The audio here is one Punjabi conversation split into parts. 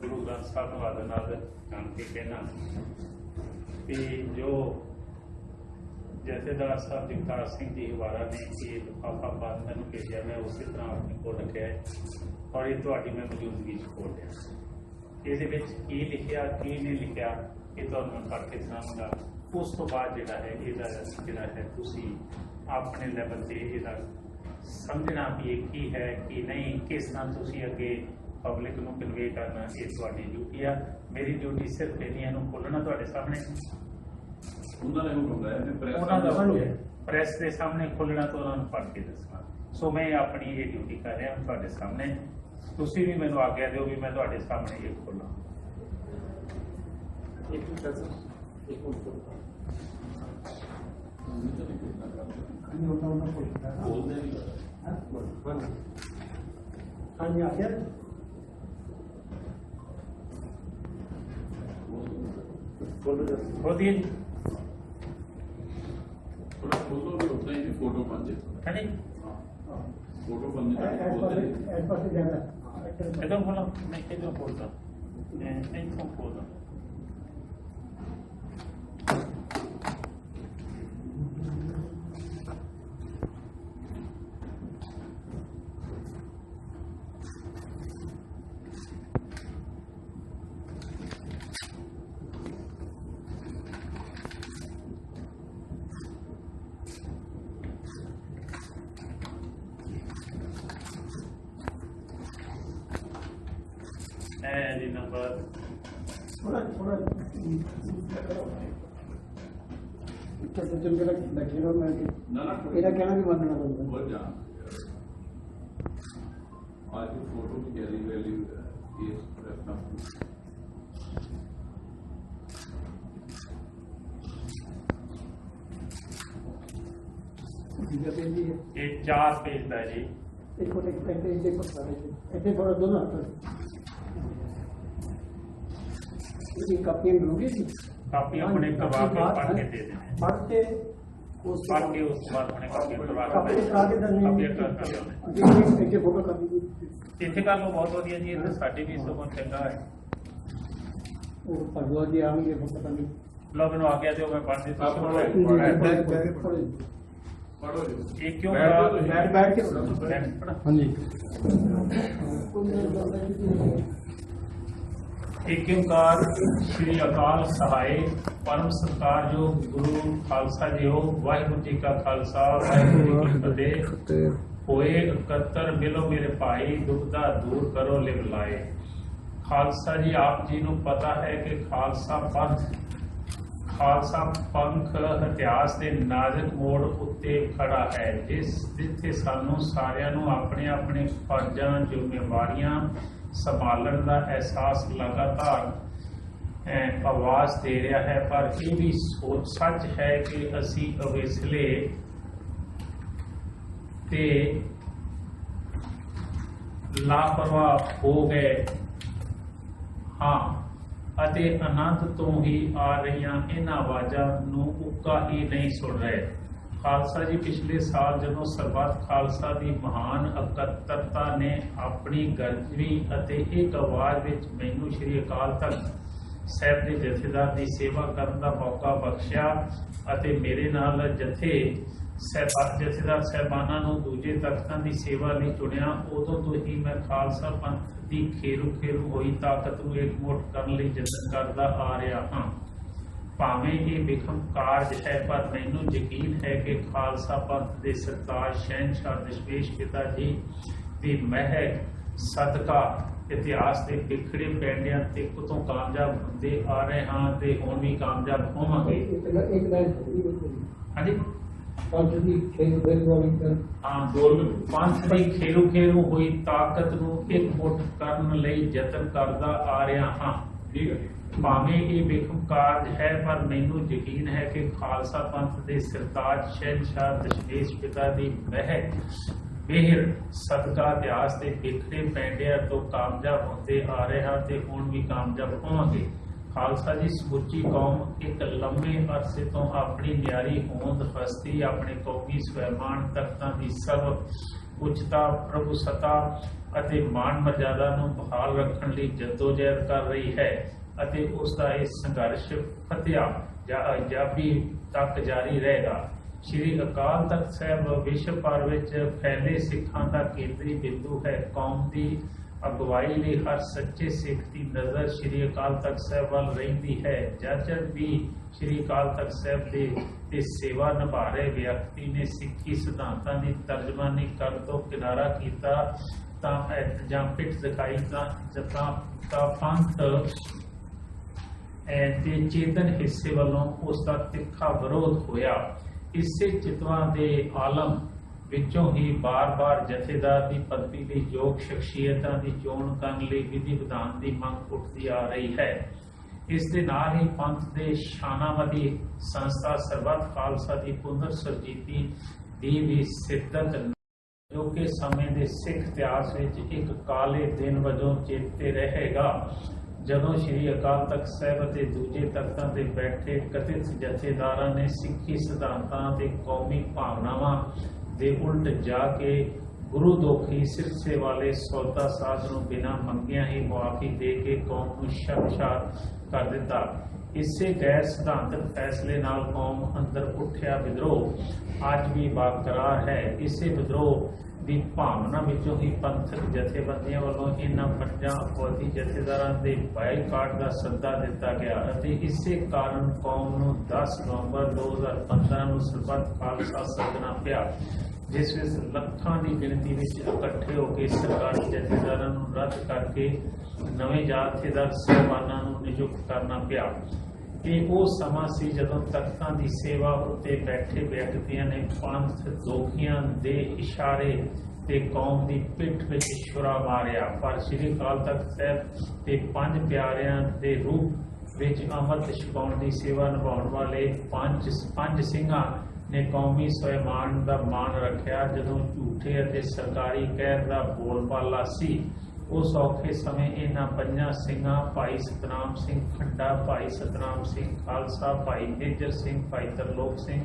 ਗੁਰੂ ਗ੍ਰੰਥ ਸਾਹਿਬ ਨੂੰ ਨਾਲ ਜਾਣ ਕੇ ਕਹਿਣਾ ਕਿ ਜੋ ਜਥੇਦਾਰ ਸਾਹਿਬ ਜਗਤਾਰ ਸਿੰਘ ਜੀ ਹਵਾਰਾ ਨੇ ਇਹ ਲਿਫਾਫਾ ਬਾਤ ਮੈਨੂੰ ਭੇਜਿਆ, ਮੈਂ ਉਸੇ ਤਰ੍ਹਾਂ ਆਪਣੇ ਕੋਲ ਰੱਖਿਆ ਔਰ ਇਹ ਤੁਹਾਡੀ ਮੈਂ ਮੌਜੂਦਗੀ 'ਚ ਖੋਲ ਇਹਦੇ ਵਿੱਚ ਕੀ ਲਿਖਿਆ, ਕੀ ਨਹੀਂ ਲਿਖਿਆ, ਇਹ ਤੁਹਾਨੂੰ ਮੈਂ ਪੜ੍ਹ ਕੇ ਸੁਣਾਵਾਂਗਾ। ਉਸ ਤੋਂ ਬਾਅਦ ਜਿਹੜਾ ਹੈ, ਇਹਦਾ ਜਿਹੜਾ ਹੈ, ਤੁਸੀਂ ਆਪਣੇ ਲੈਵਲ ਤੇ ਇਹਦਾ ਸਮਝਣਾ ਵੀ ਕੀ ਹੈ, ਕੀ ਨਹੀਂ, ਕਿਸ ਤਰ੍ਹਾਂ ਤੁਸੀਂ ਅੱਗੇ ਪਬਲਿਕ ਨੂੰ ਕਨਵੇ ਕਰਨਾ ਇਹ ਤੁਹਾਡੀ ਡਿਊਟੀ ਆ। ਮੇਰੀ ਡਿਊਟੀ ਸਿਰਫ ਇਹਨੀਆਂ ਨੂੰ ਖੋਲਣਾ ਤੁਹਾਡੇ ਸਾਹਮਣੇ। ਉਹਨਾਂ ਨੇ ਹੁਕਮ ਲਾਇਆ ਕਿ ਪ੍ਰੈਸ ਉਹਨਾਂ ਦਾ ਹੁਕਮ ਹੈ ਪ੍ਰੈਸ ਦੇ ਸਾਹਮਣੇ ਖੋਲਣਾ ਤੋਂ ਉਹਨਾਂ ਨੂੰ ਪੜ੍ਹ ਕੇ ਦੱਸਣਾ। ਸੋ ਮੈਂ ਆਪਣੀ ਇਹ ਡਿਊਟੀ ਕਰ ਰਿਹਾ ਤੁਹਾਡੇ ਸਾਹਮਣੇ। ਤੁਸੀਂ ਵੀ ਮੈਨੂੰ ਆਗਿਆ ਦਿਓ ਵੀ ਮੈਂ ਤੁਹਾਡੇ ਸਾਹਮਣੇ ਇਹ ਖੋਲਾਂ ਇੱਕ ਮਿੰਟ ਸਰ ਇੱਕ ਮਿੰਟ ਬੋਲਦੇ ਨਹੀਂ ਹਾਂਜੀ ਹਾਂਜੀ ਆ ਗਿਆ। ਬੋਲੋ ਜੀ ਬੋਲਦੀ ਹੈ ਜੀ। ਥੋੜਾ ਬੋਲੋ ਵੀ ਹੁੰਦਾ ਹੀ ਫੋਟੋ ਬਣ ਜੇ। ਹਾਂਜੀ। ਫੋਟੋ ਬਣ ਜੇ ਬੋਲਦੇ ਐਸ ਪਾਸੇ ਜਾਣਾ। ਇਧਰ ਬੋਲੋ ਮੈਂ ਇਧਰ ਬੋਲਦਾ ਮੈਂ ਇਧਰ ਬੋਲਦਾ and in number. थोड़ा थोड़ा इतना सब जन के लगे रहो मैं ना ना मेरा कहना भी मानना पड़ेगा बहुत जान आज की फ़ोटो की गैली वैली ये रखना एक चार पेज था जी एक फ़ोटो एक पेज देखो सारे ऐसे फ़ोटो दोनों हाथों ਤੁਸੀਂ ਕਾਪੀਆਂ ਜ਼ਰੂਰੀ ਸੀ ਕਾਪੀ ਆਪਣੇ ਕਰਵਾ ਕੇ ਪੜ੍ਹ ਕੇ ਦੇ ਦੇਣੀ ਪੜ੍ਹ ਕੇ ਉਸ ਪੜ੍ਹ ਕੇ ਉਸ ਬਾਅਦ ਆਪਣੇ ਕਾਪੀ ਕਰਵਾ ਕੇ ਕਰਾ ਕੇ ਦੇਣੀ ਅੱਗੇ ਅੱਗੇ ਫੋਟੋ ਕਰ ਦਿੱਤੀ ਇੱਥੇ ਕਰ ਲਓ ਬਹੁਤ ਵਧੀਆ ਜੀ ਇੱਥੇ ਸਾਡੇ ਵੀ ਸਗੋਂ ਚੰਗਾ ਹੈ ਉਹ ਪੜ੍ਹੋ ਜੀ ਆਉਂਗੇ ਪਤਾ ਨਹੀਂ ਲੋ ਮੈਨੂੰ ਆ ਗਿਆ ਤੇ ਮੈਂ ਪੜ੍ਹ ਦਿੱਤਾ ਪੜ੍ਹੋ ਜੀ ਇਹ ਕਿਉਂ ਬੈਠ ਬੈਠ ਕੇ ਹਾਂਜੀ ਏਕ ਓੰਕਾਰ ਸ੍ਰੀ ਅਕਾਲ ਸਹਾਇ ਪਰਮ ਸਤਿਕਾਰਯੋਗ ਗੁਰੂ ਖਾਲਸਾ ਜੀਓ ਵਾਹਿਗੁਰੂ ਜੀ ਕਾ ਖਾਲਸਾ, ਵਾਹਿਗੁਰੂ ਜੀ ਕੀ ਫਤਿਹ। ਹੋਏ ਇਕੱਤਰ, ਮਿਲੋ ਮੇਰੇ ਭਾਈ ਦੁਬਦਾ ਦੂਰ ਕਰੋ ਲਿਵ ਲਾਏ। ਖਾਲਸਾ ਜੀ, ਆਪ ਜੀ ਨੂੰ ਪਤਾ ਹੈ ਕਿ ਖਾਲਸਾ ਪੰਥ ਖਾਲਸਾ ਪੰਥ ਇਤਿਹਾਸ ਦੇ ਨਾਜ਼ੁਕ ਮੋੜ ਉੱਤੇ ਖੜਾ ਹੈ, ਜਿਸ ਜਿੱਥੇ ਸਾਨੂੰ ਸਾਰਿਆਂ ਨੂੰ ਆਪਣੇ ਆਪਣੇ ਫਰਜ਼ਾਂ ਜ਼ਿੰਮੇਵਾਰੀਆਂ ਸੰਭਾਲਣ ਦਾ ਅਹਿਸਾਸ ਲਗਾਤਾਰ ਆਵਾਜ਼ ਦੇ ਰਿਹਾ ਹੈ, ਪਰ ਇਹ ਵੀ ਸੋਚ ਸੱਚ ਹੈ ਕਿ ਅਸੀਂ ਅਵੇਸਲੇ ਤੇ ਲਾਪਰਵਾਹ ਹੋ ਗਏ। ਹਾਂ, ਅਤੇ ਅਨੰਤ ਤੋਂ ਹੀ ਆ ਰਹੀਆਂ ਇਹਨਾਂ ਆਵਾਜ਼ਾਂ ਨੂੰ ਉੱਕਾ ਹੀ ਨਹੀਂ ਸੁਣ ਰਹੇ। ਖਾਲਸਾ ਜੀ, ਪਿਛਲੇ ਸਾਲ ਜਦੋਂ ਸਰਬੱਤ ਖਾਲਸਾ ਦੀ ਮਹਾਨ ਇਕੱਤਰਤਾ ਨੇ ਆਪਣੀ ਗਰਜਵੀ ਅਤੇ ਇੱਕ ਆਵਾਜ਼ ਵਿੱਚ ਮੈਨੂੰ ਸ਼੍ਰੀ ਅਕਾਲ ਤਖਤ ਸਾਹਿਬ ਦੇ ਜਥੇਦਾਰ ਦੀ ਸੇਵਾ ਕਰਨ ਦਾ ਮੌਕਾ ਬਖਸ਼ਿਆ ਅਤੇ ਮੇਰੇ ਨਾਲ ਜਥੇ ਸਹਿਬਾ ਜਥੇਦਾਰ ਸਹਿਬਾਨਾਂ ਨੂੰ ਦੂਜੇ ਤਖਤਾਂ ਦੀ ਸੇਵਾ ਲਈ ਚੁਣਿਆ, ਉਦੋਂ ਤੋਂ ਹੀ ਮੈਂ ਖਾਲਸਾ ਪੰਥ ਦੀ ਖੇਰੂ ਖੇਰੂ ਹੋਈ ਤਾਕਤ ਨੂੰ ਇਕਮੁੱਠ ਕਰਨ ਲਈ ਯਤਨ ਕਰਦਾ ਆ ਰਿਹਾ ਹਾਂ। ਭਾਵੇਂ ਕਿ ਵਿਖਮ ਕਾਰਜ ਹੈ ਪਰ ਮੈਨੂੰ ਯਕੀਨ ਹੈ ਕਿ ਖਾਲਸਾ ਪੰਥ ਦੇ ਸਰਕਾਰ ਸ਼ਹਿਨशाह ਦਸ਼ਮੇਸ਼ ਪਿਤਾ ਜੀ ਦੀ ਮਹਿਕ ਸਦਕਾ ਇਤਿਹਾਸ ਦੇ ਵਿਖੜੇ ਪੈਂਡਿਆਂ ਤੇ ਕਿਤੋਂ ਕਾਮਯਾਬ ਹੁੰਦੇ ਆ ਰਹੇ ਹਾਂ ਤੇ ਹੁਣ ਵੀ ਕਾਮਯਾਬ ਹੋਵਾਂਗੇ। ਹਾਂਜੀ? ਪੰਥ ਦੀ ਹੋਈ ਤਾਕਤ ਨੂੰ ਇੱਕ ਮੁੱਠ ਕਰਨ ਲਈ ਯਤਨ ਕਰਦਾ ਆ ਰਿਹਾ ਹਾਂ। ਠੀਕ ਹੈ। ਭਾਵੇਂ ਇਹ ਵਿਖਮ ਕਾਰਜ ਹੈ, ਪਰ ਮੈਨੂੰ ਯਕੀਨ ਹੈ ਕਿ ਖਾਲਸਾ ਪੰਥ ਦੇ ਸਰਤਾਜ ਸ਼ਹਿਨਸ਼ਾਹ ਦਸ਼ਮੇਸ਼ ਪਿਤਾ ਦੀ ਮਹਿਕ ਮਿਹਰ ਸਦਕਾ ਇਤਿਹਾਸ ਦੇ ਵਿਖੜੇ ਪੈਂਡਿਆਂ ਤੋਂ ਕਾਮਯਾਬ ਹੁੰਦੇ ਆ ਰਹੇ ਹਾਂ ਤੇ ਹੁਣ ਵੀ ਕਾਮਯਾਬ ਹੋਵਾਂਗੇ। ਖਾਲਸਾ ਜੀ, ਸਮੁੱਚੀ ਕੌਮ ਇੱਕ ਲੰਮੇ ਅਰਸੇ ਤੋਂ ਆਪਣੀ ਨਿਆਰੀ ਹੋਂਦ ਹਸਤੀ, ਆਪਣੇ ਕੌਮੀ ਸਵੈਮਾਨ ਤਖਤਾਂ ਦੀ ਸਭ ਉੱਚਤਾ ਪ੍ਰਭੂ ਸਤਾ ਅਤੇ ਮਾਣ ਮਰਜ਼ਾਦਾ ਨੂੰ ਬਹਾਲ ਰੱਖਣ ਲਈ ਜਦੋਜਹਿਦ ਕਰ ਰਹੀ ਹੈ। ਅਤੇ ਉਸ ਦਾ ਇਹ ਸੰਘਰਸ਼ ਫਤਿਆ ਜਾਂ ਆਜ਼ਾਦੀ ਤੱਕ ਜਾਰੀ ਰਹੇਗਾ। ਸ਼੍ਰੀ ਅਕਾਲ ਤਖਤ ਸਾਹਿਬ ਵਿਸ਼ਵ ਭਰ ਵਿੱਚ ਫੈਲੇ ਸਿੱਖਾਂ ਦਾ ਕੇਂਦਰੀ ਬਿੰਦੂ ਹੈ। ਕੌਮ ਦੀ ਅਗਵਾਈ ਲਈ ਹਰ ਸੱਚੇ ਸਿੱਖ ਦੀ ਨਜ਼ਰ ਸ਼੍ਰੀ ਅਕਾਲ ਤਖਤ ਸਾਹਿਬ ਵੱਲ ਰਹਿੰਦੀ ਹੈ। ਜਦ ਵੀ ਸ਼੍ਰੀ ਅਕਾਲ ਤਖਤ ਸਾਹਿਬ ਦੇ ਤੇ ਸੇਵਾ ਨਿਭਾ ਰਹੇ ਵਿਅਕਤੀ ਨੇ ਸਿੱਖੀ ਸਿਧਾਂਤਾਂ ਦੀ ਤਰਜਮਾਨੀ ਕਰਨ ਤੋਂ ਕਿਨਾਰਾ ਕੀਤਾ, ਤਾਂ ਜਾਂ ਪਿੱਠ ਦਿਖਾਈ ਤਾਂ ਜਤਾਂ ਤਾਂ ਪੰਥ ਦੇ ਚੇਤਨ ਹਿੱਸੇ ਵੱਲੋਂ ਉਸ ਦਾ ਤਿੱਖਾ ਵਿਰੋਧ ਹੋਇਆ। ਇਸੇ ਚਿਤਵਾਂ ਦੇ ਆਲਮ ਵਿੱਚੋਂ ਹੀ ਬਾਰ-ਬਾਰ ਜਥੇਦਾਰ ਦੀ ਪਦਵੀ ਲਈ ਯੋਗ ਸ਼ਖਸੀਅਤਾਂ ਦੀ ਚੋਣ ਕਰਨ ਲਈ ਵਿਧੀ ਵਿਧਾਨ ਦੀ ਮੰਗ ਉੱਠਦੀ ਆ ਰਹੀ ਹੈ। ਇਸ ਦੇ ਨਾਲ ਹੀ ਪੰਥ ਦੇ ਸ਼ਾਨਾਮਦੀ ਸੰਸਥਾ ਸਰਬੱਤ ਖਾਲਸਾ ਦੀ ਪੁਨਰ ਸਰਜੀਤੀ ਦੀ ਵੀ ਸਿੱਧਤ ਜੋ ਕਿ ਸਮੇਂ ਦੇ ਸਿੱਖ ਇਤਿਹਾਸ ਵਿੱਚ ਇੱਕ ਕਾਲੇ ਦਿਨ ਵਜੋਂ ਚੇਤੇ ਰਹੇਗਾ। ਜਦੋਂ ਸ੍ਰੀ ਅਕਾਲ ਤਖਤ ਸਾਹਿਬ ਅਤੇ ਦੂਜੇ ਤਖਤਾਂ ਤੇ ਬੈਠੇ ਕਥਿਤ ਜਥੇਦਾਰਾਂ ਨੇ ਸਿੱਖੀ ਸਿਧਾਂਤਾਂ ਤੇ ਕੌਮੀ ਭਾਵਨਾਵਾਂ ਦੇ ਉਲਟ ਜਾ ਕੇ ਗੁਰੂ ਦੋਖੀ ਸਿਰਸੇ ਵਾਲੇ ਸੌਦਾ ਸਾਧ ਨੂੰ ਬਿਨਾਂ ਮੰਗਿਆਂ ਹੀ ਮੁਆਫੀ ਦੇ ਕੇ ਕੌਮ ਨੂੰ ਸ਼ਰਮਸ਼ਾਰ ਕਰ ਦਿੱਤਾ। ਇਸੇ ਗੈਰ ਸਿਧਾਂਤਕ ਫੈਸਲੇ ਨਾਲ ਕੌਮ ਅੰਦਰ ਉੱਠਿਆ, ਵਿਦਰੋਹ, ਅੱਜ ਵੀ ਬਾਕਰਾਰ ਹੈ। ਇਸੇ ਵਿਦਰੋਹ ਦੀ ਭਾਵਨਾ ਵਿੱਚੋਂ ਹੀ ਪੰਥਕ ਜਥੇਬੰਦੀਆਂ ਵੱਲੋਂ ਇਹਨਾਂ ਪੰਜਾਂ ਫੌਜੀ ਜਥੇਦਾਰਾਂ ਦੇ ਬਾਈਕਾਟ ਦਾ ਸੱਦਾ ਦਿੱਤਾ ਗਿਆ ਅਤੇ ਇਸੇ ਕਾਰਨ ਕੌਮ ਨੂੰ 10 ਨਵੰਬਰ 2015 ਨੂੰ ਸਰਬੱਤ ਖਾਲਸਾ ਸੱਦਣਾ ਪਿਆ, ਜਿਸ ਵਿੱਚ ਲੱਖਾਂ ਦੀ ਗਿਣਤੀ ਵਿੱਚ ਇਕੱਠੇ ਹੋ ਕੇ ਸਰਕਾਰੀ ਜਥੇਦਾਰਾਂ ਨੂੰ ਰੱਦ ਕਰਕੇ ਨਵੇਂ ਜਥੇਦਾਰ ਸਾਹਿਬਾਨਾਂ ਨੂੰ ਨਿਯੁਕਤ ਕਰਨਾ ਪਿਆ। ਇਹ ਉਹ ਸਮਾਂ ਸੀ ਜਦੋਂ ਤਖਤਾਂ ਦੀ ਸੇਵਾ ਉੱਤੇ ਬੈਠੇ ਵਿਅਕਤੀਆਂ ਨੇ ਪੰਥ ਦੋਖੀਆਂ ਦੇ ਇਸ਼ਾਰੇ ਤੇ ਕੌਮ ਦੀ ਪਿੱਠ ਵਿੱਚ ਛੁਰਾ ਮਾਰਿਆ। ਪਰ ਸ੍ਰੀ ਅਕਾਲ ਤਖਤ ਸਾਹਿਬ ਤੇ ਪੰਜ ਪਿਆਰਿਆਂ ਦੇ ਰੂਪ ਵਿੱਚ ਅੰਮ੍ਰਿਤ ਛਕਾਉਣ ਦੀ ਸੇਵਾ ਨਿਭਾਉਣ ਵਾਲੇ ਪੰਜ ਪੰਜ ਸਿੰਘਾਂ ਨੇ ਕੌਮੀ ਸਵੈਮਾਨ ਦਾ ਮਾਣ ਰੱਖਿਆ। ਜਦੋਂ ਝੂਠੇ ਅਤੇ ਸਰਕਾਰੀ ਕਹਿਰ ਦਾ ਬੋਲਬਾਲਾ ਸੀ ਉਸ ਔਖੇ ਸਮੇਂ ਇਹਨਾਂ ਪੰਜਾਂ ਸਿੰਘਾਂ, ਭਾਈ ਸਤਨਾਮ ਸਿੰਘ ਖੰਡਾ, ਭਾਈ ਸਤਨਾਮ ਸਿੰਘ ਖਾਲਸਾ, ਭਾਈ ਮੇਜਰ ਸਿੰਘ, ਭਾਈ ਤਰਲੋਕ ਸਿੰਘ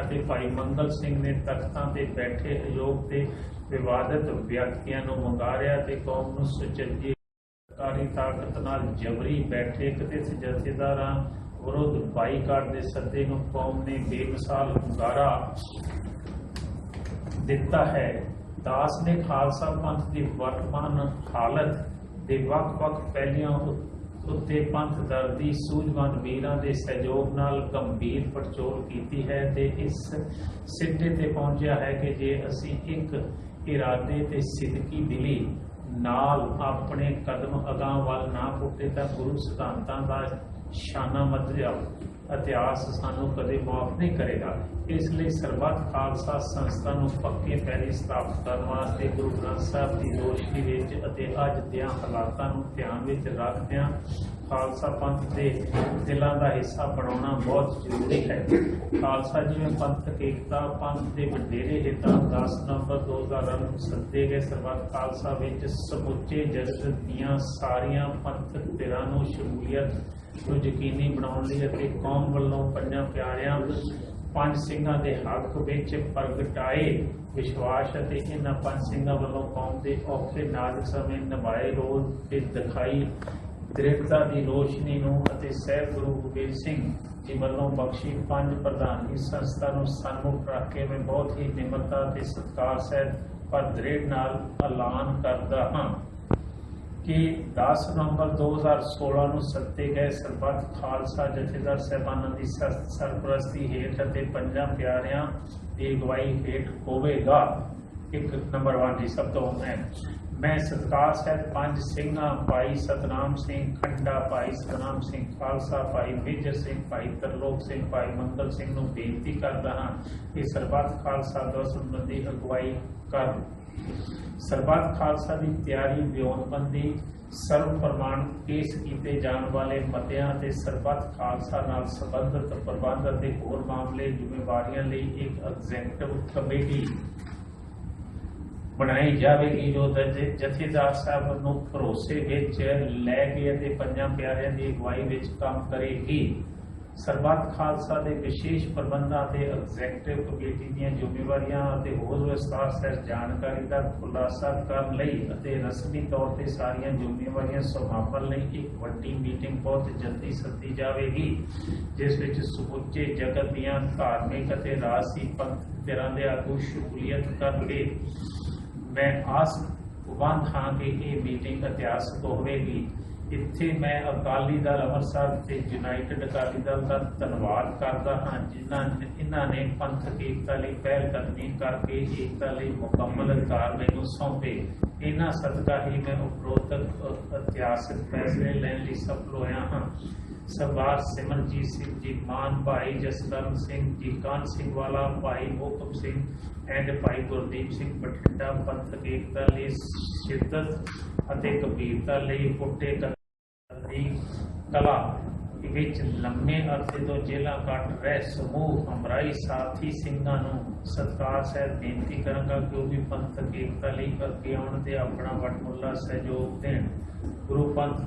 ਅਤੇ ਭਾਈ ਮੰਗਲ ਸਿੰਘ ਨੇ ਤਖਤਾਂ ਤੇ ਬੈਠੇ ਅਯੋਗ ਤੇ ਵਿਵਾਦਤ ਵਿਅਕਤੀਆਂ ਨੂੰ ਮੰਗਾਰਿਆ ਤੇ ਕੌਮ ਨੂੰ ਸੁਚੱਜੀ ਸਰਕਾਰੀ ਤਾਕਤ ਨਾਲ ਜਬਰੀ ਬੈਠੇ ਕਥਿਤ ਜਥੇਦਾਰਾਂ ਵਿਰੁੱਧ ਬਾਈਕਾਟ ਦੇ ਸੱਦੇ ਨੂੰ ਕੌਮ ਨੇ ਬੇਮਿਸਾਲ ਹੁੰਗਾਰਾ ਦਿੱਤਾ ਹੈ। ਦਾਸ ਨੇ ਖਾਲਸਾ ਪੰਥ ਦੀ ਵਰਤਮਾਨ ਹਾਲਤ ਦੇ ਵੱਖ-ਵੱਖ ਪਹਿਲੀਆਂ ਉੱਤੇ ਪੰਥ ਦਰਦੀ ਸੂਝਵਾਨ ਵੀਰਾਂ ਦੇ ਸਹਿਯੋਗ ਨਾਲ ਗੰਭੀਰ ਪੜਚੋਲ ਕੀਤੀ ਹੈ ਤੇ ਇਸ ਸਿੱਟੇ ਤੇ ਪਹੁੰਚਿਆ ਹੈ ਕਿ ਜੇ ਅਸੀਂ ਇੱਕ ਇਰਾਦੇ ਤੇ ਸਿੱਧਕੀ ਦਿਲੀ ਨਾਲ ਆਪਣੇ ਕਦਮ ਅਗਾਂਹ ਵੱਲ ਨਾ ਪੁੱਟੇ ਤਾਂ ਗੁਰੂ ਸਿਧਾਂਤਾਂ ਦਾ ਸ਼ਾਨਾ ਮਧਿਆ ਇਤਿਹਾਸ ਸਾਨੂੰ ਕਦੇ ਮਾਫ ਨਹੀਂ ਕਰੇਗਾ। ਇਸ ਲਈ ਸਰਬੱਤ ਖਾਲਸਾ ਸੰਸਥਾ ਨੂੰ ਪੱਕੇ ਪੈਰੀ ਸਥਾਪਿਤ ਕਰਨ ਵਾਸਤੇ ਗੁਰੂ ਗ੍ਰੰਥ ਸਾਹਿਬ ਦੀ ਰੋਸ਼ਨੀ ਵਿੱਚ ਅਤੇ ਅੱਜ ਦਿਆਂ ਹਾਲਾਤਾਂ ਨੂੰ ਧਿਆਨ ਵਿੱਚ ਰੱਖਦਿਆਂ ਖਾਲਸਾ ਪੰਥ ਦੇ ਦਿਲਾਂ ਦਾ ਹਿੱਸਾ ਬਣਾਉਣਾ ਬਹੁਤ ਜ਼ਰੂਰੀ ਹੈ। ਖਾਲਸਾ ਜਿਵੇਂ ਪੰਥਕ ਏਕਤਾ, ਪੰਥ ਦੇ ਵਡੇਰੇ ਹਿੱਤਾਂ 10 ਨਵੰਬਰ 2000 ਨੂੰ ਸੱਦੇ ਗਏ ਸਰਬੱਤ ਖਾਲਸਾ ਵਿੱਚ ਸਮੁੱਚੇ ਜਗਤ ਦੀਆਂ ਸਾਰੀਆਂ ਪੰਥਕ ਧਿਰਾਂ ਨੂੰ ਸ਼ਮੂਲੀਅਤ ਨੂੰ ਯਕੀਨੀ ਬਣਾਉਣ ਲਈ ਅਤੇ ਕੌਮ ਵੱਲੋਂ ਪੰਜਾਂ ਪਿਆਰਿਆਂ ਪੰਜ ਸਿੰਘਾਂ ਦੇ ਹੱਕ ਵਿੱਚ ਪ੍ਰਗਟਾਏ ਵਿਸ਼ਵਾਸ ਅਤੇ ਇਹਨਾਂ ਪੰਜ ਸਿੰਘਾਂ ਵੱਲੋਂ ਕੌਮ ਦੇ ਔਖੇ ਨਾਜ਼ੁਕ ਸਮੇਂ ਨਿਭਾਏ ਰੋਲ ਤੇ ਦਿਖਾਈ ਦ੍ਰਿੜਤਾ ਦੀ ਰੋਸ਼ਨੀ ਨੂੰ ਅਤੇ ਸਹਿਬ ਗੁਰੂ ਗੋਬਿੰਦ ਸਿੰਘ ਜੀ ਵੱਲੋਂ ਬਖਸ਼ੀ ਪੰਜ ਪ੍ਰਧਾਨਗੀ ਸੰਸਥਾ ਨੂੰ ਸਨਮੁਖ ਰੱਖ ਕੇ ਮੈਂ ਬਹੁਤ ਹੀ ਨਿਮਰਤਾ ਤੇ ਸਤਿਕਾਰ ਸਹਿਤ ਪਰ ਦ੍ਰਿੜ ਨਾਲ ਐਲਾਨ ਕਰਦਾ ਹਾਂ। ਕਿ 10 ਨਵੰਬਰ 2016 ਨੂੰ ਸੱਦੇ ਗਏ ਸਰਬੱਤ ਖਾਲਸਾ ਜਥੇਦਾਰ ਸਾਹਿਬਾਨਾਂ ਦੀ ਸਰਪ੍ਰਸਤੀ ਹੇਠ ਅਤੇ ਪੰਜਾਂ ਪਿਆਰਿਆਂ ਦੀ ਅਗਵਾਈ ਹੇਠ ਹੋਵੇਗਾ। ਇੱਕ ਨੰਬਰ 1 ਦੀ ਸਭ ਤੋਂ ਮੈਂ ਮੈਂ ਸਤਿਕਾਰ ਸਹਿਤ ਪੰਜ ਸਿੰਘਾਂ, ਭਾਈ ਸਤਨਾਮ ਸਿੰਘ ਖੰਡਾ, ਭਾਈ ਸਤਨਾਮ ਸਿੰਘ ਖਾਲਸਾ, ਭਾਈ ਮੇਜਰ ਸਿੰਘ, ਭਾਈ ਤਰਲੋਕ ਸਿੰਘ, ਭਾਈ ਮੰਗਲ ਸਿੰਘ ਨੂੰ ਬੇਨਤੀ ਕਰਦਾ ਹਾਂ ਕਿ ਸਰਬੱਤ ਖਾਲਸਾ ਦਾ ਸੰਬੰਧੀ ਅਗਵਾਈ ਕਰਨ ਸਰਬੱਤ ਖਾਲਸਾ ਦੀ ਤਿਆਰੀ ਵਿਉਂਤਬੰਦੀ ਸਰਵ ਪ੍ਰਮਾਣ ਪੇਸ਼ ਕੀਤੇ ਜਾਣ ਵਾਲੇ ਮਤਿਆਂ ਅਤੇ ਸਰਬੱਤ ਖਾਲਸਾ ਨਾਲ ਸੰਬੰਧਿਤ ਪ੍ਰਬੰਧ ਅਤੇ ਹੋਰ ਮਾਮਲੇ ਜ਼ਿੰਮੇਵਾਰੀਆਂ ਲਈ ਇੱਕ ਐਗਜ਼ੈਕਟਿਵ ਕਮੇਟੀ ਬਣਾਈ ਜਾਵੇਗੀ, ਜੋ ਦਰਜੇ ਜਥੇਦਾਰ ਸਾਹਿਬ ਨੂੰ ਭਰੋਸੇ ਵਿੱਚ ਲੈ ਕੇ ਅਤੇ ਪੰਜਾਂ ਪਿਆਰਿਆਂ ਦੀ ਅਗਵਾਈ ਵਿੱਚ ਕੰਮ ਕਰੇਗੀ। ਸਰਬੱਤ ਖਾਲਸਾ ਦੇ ਵਿਸ਼ੇਸ਼ ਪ੍ਰਬੰਧਾਂ ਤੇ ਐਗਜ਼ੈਕਟਿਵ ਕਮੇਟੀ ਦੀਆਂ ਜ਼ਿੰਮੇਵਾਰੀਆਂ ਅਤੇ ਹੋਰ ਵਿਸਥਾਰ ਸਹਿਤ ਜਾਣਕਾਰੀ ਦਾ ਖੁਲਾਸਾ ਕਰਨ ਲਈ ਅਤੇ ਰਸਮੀ ਤੌਰ ਤੇ ਸਾਰੀਆਂ ਜ਼ਿੰਮੇਵਾਰੀਆਂ ਸਮਾਪਨ ਲਈ ਇੱਕ ਵੱਡੀ ਮੀਟਿੰਗ ਬਹੁਤ ਜਲਦੀ ਸੱਦੀ ਜਾਵੇਗੀ, ਜਿਸ ਵਿੱਚ ਸਮੁੱਚੇ ਜਗਤ ਦੀਆਂ ਧਾਰਮਿਕ ਅਤੇ ਰਾਜਸੀ ਧਿਰਾਂ ਦੇ ਆਗੂ ਸ਼ਮੂਲੀਅਤ ਕਰਨਗੇ। ਮੈਂ ਆਸ ਉਬੰਧ ਹਾਂ ਕਿ ਇਹ ਮੀਟਿੰਗ ਇਤਿਹਾਸਕ ਹੋਵੇਗੀ। ਇੱਥੇ ਮੈਂ ਅਕਾਲੀ ਦਲ, ਅੰਮ੍ਰਿਤਸਰ ਤੇ ਯੂਨਾਈਟਿਡ ਅਕਾਲੀ ਦਲ ਦਾ ਧੰਨਵਾਦ ਕਰਦਾ ਹਾਂ, ਜਿਨ੍ਹਾਂ ਇਹਨਾਂ ਨੇ ਪੰਥਕ ਏਕਤਾ ਲਈ ਪਹਿਲ ਕਦਮੀ ਕਰਕੇ ਏਕਤਾ ਲਈ ਮੁਕੰਮਲ ਅਧਿਕਾਰ ਮੈਨੂੰ ਸੌਂਪੇ। ਇਹਨਾਂ ਸਦਕਾ ਹੀ ਮੈਂ ਉਪਰੋਕਤ ਇਤਿਹਾਸਕ ਫੈਸਲੇ ਲੈਣ ਲਈ ਸਫਲ ਹੋਇਆ ਹਾਂ। ਸਰਦਾਰ ਸਿਮਰਜੀਤ ਸਿੰਘ ਜੀ, ਮਾਨ ਭਾਈ ਜਸਕਰਨ ਸਿੰਘ ਜੀ ਕਾਨ ਸਿੰਘ ਵਾਲਾ ਭਾਈ ਮੋਹਕਮ ਸਿੰਘ ਐਂਡ ਭਾਈ ਗੁਰਦੀਪ ਸਿੰਘ ਬਠਿੰਡਾ ਪੰਥਕ ਏਕਤਾ ਲਈ ਸ਼ਿੱਦਤ ਅਤੇ ਗੰਭੀਰਤਾ ਲਈ ਪੁੱਟੇ ਕਲਾ ਵਿੱਚ ਲੰਮੇ ਅਰਸੇ ਤੋਂ ਜੇਲਾਂ ਕੱਟ ਰਹੇ ਸਮੂਹ ਹਮਰਾਈ ਸਾਥੀ ਸਿੰਘਾਂ ਨੂੰ ਸਤਿਕਾਰ ਸਹਿਤ ਬੇਨਤੀ ਕਰਾਂਗਾ ਕਿ ਉਹ ਵੀ ਪੰਥਕ ਏਕਤਾ ਲਈ ਅੱਗੇ ਆਉਣ ਤੇ ਆਪਣਾ ਵਡਮੁੱਲਾ ਸਹਿਯੋਗ ਦੇਣ। ਗੁਰੂ ਪੰਥ,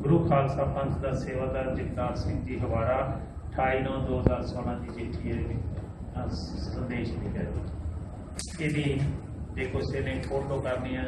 ਗੁਰੂ ਖਾਲਸਾ ਪੰਥ ਦਾ ਸੇਵਾਦਾਰ ਜਗਤਾਰ ਸਿੰਘ ਜੀ ਹਵਾਰਾ 28 ਨੌ 2016 ਦੀ ਚਿੱਠੀ ਹੈ ਸੰਦੇਸ਼ ਲਿਖਿਆ ਇਹਦੀ ਜੇ ਕਿਸੇ ਨੇ ਫੋਟੋ ਕਰਨੀ ਹੈ।